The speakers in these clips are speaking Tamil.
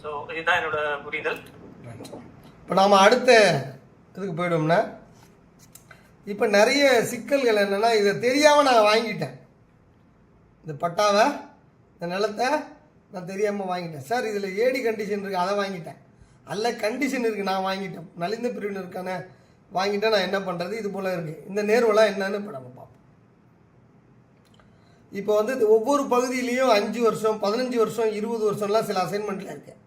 ஸோ இதுதான் என்னோட புரிதல். இப்போ நாம் அடுத்த இதுக்கு போயிடுவோம்னா இப்போ நிறைய சிக்கல்கள் என்னென்னா இதை தெரியாமல் நான் வாங்கிட்டேன். இந்த பட்டாவை இந்த நிலத்தை நான் தெரியாமல் வாங்கிட்டேன். சார் இதில் ஏடி கண்டிஷன் இருக்குது அதை வாங்கிட்டேன். அல்ல கண்டிஷன் இருக்குது நான் வாங்கிட்டேன். நலிந்த பிரிவினருக்கான வாங்கிட்டேன் நான் என்ன பண்ணுறது இது போல் இருக்குது இந்த நேர்வெல்லாம் என்னன்னு இப்போ நம்ம பார்ப்போம். இப்போ வந்து இது ஒவ்வொரு பகுதியிலையும் அஞ்சு வருஷம் பதினஞ்சு வருஷம் இருபது வருஷம்லாம் சில அசைன்மெண்ட்டில் இருக்குது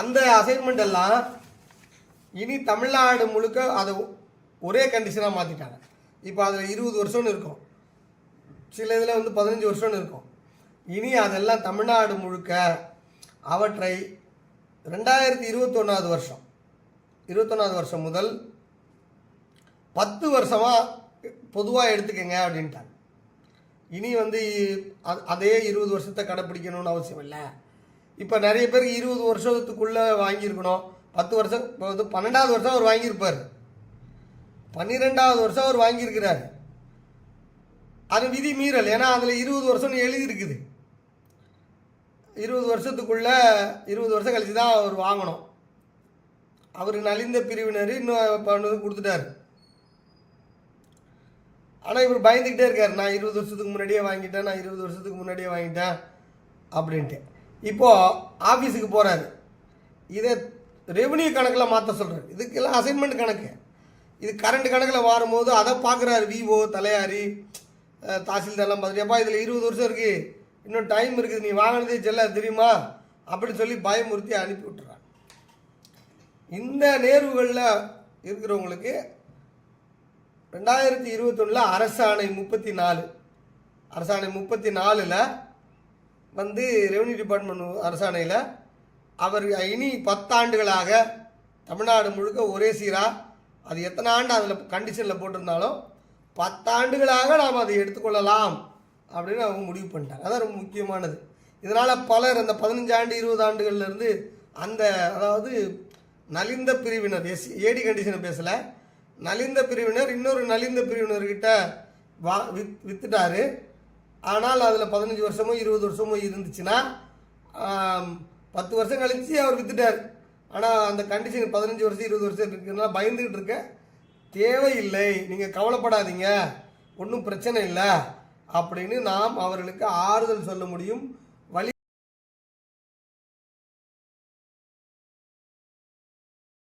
அந்த அசைன்மெண்ட் எல்லாம் இனி தமிழ்நாடு முழுக்க அதை ஒரே கண்டிஷனாக மாற்றிட்டாங்க இப்போ அதில் இருபது வருஷம்னு இருக்கும். சில இதில் வந்து பதினஞ்சு வருஷம்னு இருக்கும். இனி அதெல்லாம் தமிழ்நாடு முழுக்க அவற்றை ரெண்டாயிரத்தி இருபத்தொன்னாவது வருஷம் இருபத்தொன்னாவது வருஷம் முதல் பத்து வருஷமாக பொதுவாக எடுத்துக்கங்க அப்படின்ட்டாங்க. இனி வந்து அதே இருபது வருஷத்தை கடைப்பிடிக்கணும்னு அவசியம் இல்லை. இப்போ நிறைய பேர் இருபது வருஷத்துக்குள்ளே வாங்கியிருக்கணும். பத்து வருஷம் இப்போ வந்து பன்னெண்டாவது வருஷம் அவர் வாங்கியிருப்பார். பன்னிரெண்டாவது வருஷம் அவர் வாங்கியிருக்கிறார். அது விதி மீறல். ஏன்னா அதில் இருபது வருஷம்னு எழுதியிருக்குது. இருபது வருஷத்துக்குள்ள இருபது வருஷம் கழிச்சு தான் அவர் வாங்கணும். அவர் நலிந்த பிரிவினர் இன்னும் பண்ணது கொடுத்துட்டாரு. ஆனால் இவர் பயந்துக்கிட்டே இருக்கார். நான் இருபது வருஷத்துக்கு முன்னாடியே வாங்கிட்டேன் நான் இருபது வருஷத்துக்கு முன்னாடியே வாங்கிட்டேன் அப்படின்ட்டு. இப்போது ஆஃபீஸுக்கு போகிறாரு இதை ரெவன்யூ கணக்கில் மாற்ற சொல்கிறார் இதுக்கெல்லாம் அசைன்மெண்ட் கணக்கு. இது கரண்ட் கணக்கில் வரும்போது அதை பார்க்குறாரு விவோ தலையாரி தாசில்தார்லாம் பார்த்துட்டு அப்பா இதில் இருபது வருஷம் இருக்குது இன்னும் டைம் இருக்குது. நீ வாங்கினதே செல்ல தெரியுமா? அப்படின்னு சொல்லி பயமுறுத்தி அனுப்பி விட்டுறாங்க இந்த நேர்வுகளில் இருக்கிறவங்களுக்கு ரெண்டாயிரத்தி இருபத்தொன்னில் அரசாணை முப்பத்தி நாலு. அரசாணை முப்பத்தி நாலில் வந்து ரெவன்யூ டிபார்ட்மெண்ட் அரசாணையில் அவர் இனி பத்தாண்டுகளாக தமிழ்நாடு முழுக்க ஒரே சீராக அது எத்தனை ஆண்டு அதில் கண்டிஷனில் போட்டிருந்தாலும் பத்தாண்டுகளாக நாம் அதை எடுத்துக்கொள்ளலாம் அப்படின்னு அவங்க முடிவு பண்ணிட்டாங்க. அதான் ரொம்ப முக்கியமானது. இதனால் பலர் அந்த பதினஞ்சு ஆண்டு இருபது ஆண்டுகள்லேருந்து அந்த அதாவது நலிந்த பிரிவினர் எஸ் ஏடி கண்டிஷனை பேசலை. நலிந்த பிரிவினர் இன்னொரு நலிந்த பிரிவினர்கிட்ட வா வித் வித்துட்டாரு. ஆனால் அதில் பதினஞ்சு வருஷமோ இருபது வருஷமோ இருந்துச்சுன்னா பத்து வருஷம் கழித்து அவர் விற்றுட்டார் ஆனால் அந்த கண்டிஷன் பதினஞ்சு வருஷம் இருபது வருஷம் இருக்குதுன்னா பயந்துக்கிட்டு இருக்க. தேவையில்லை. நீங்கள் கவலைப்படாதீங்க. ஒன்றும் பிரச்சனை இல்லை. அப்படின்னு நாம் அவர்களுக்கு ஆறுதல் சொல்ல முடியும்.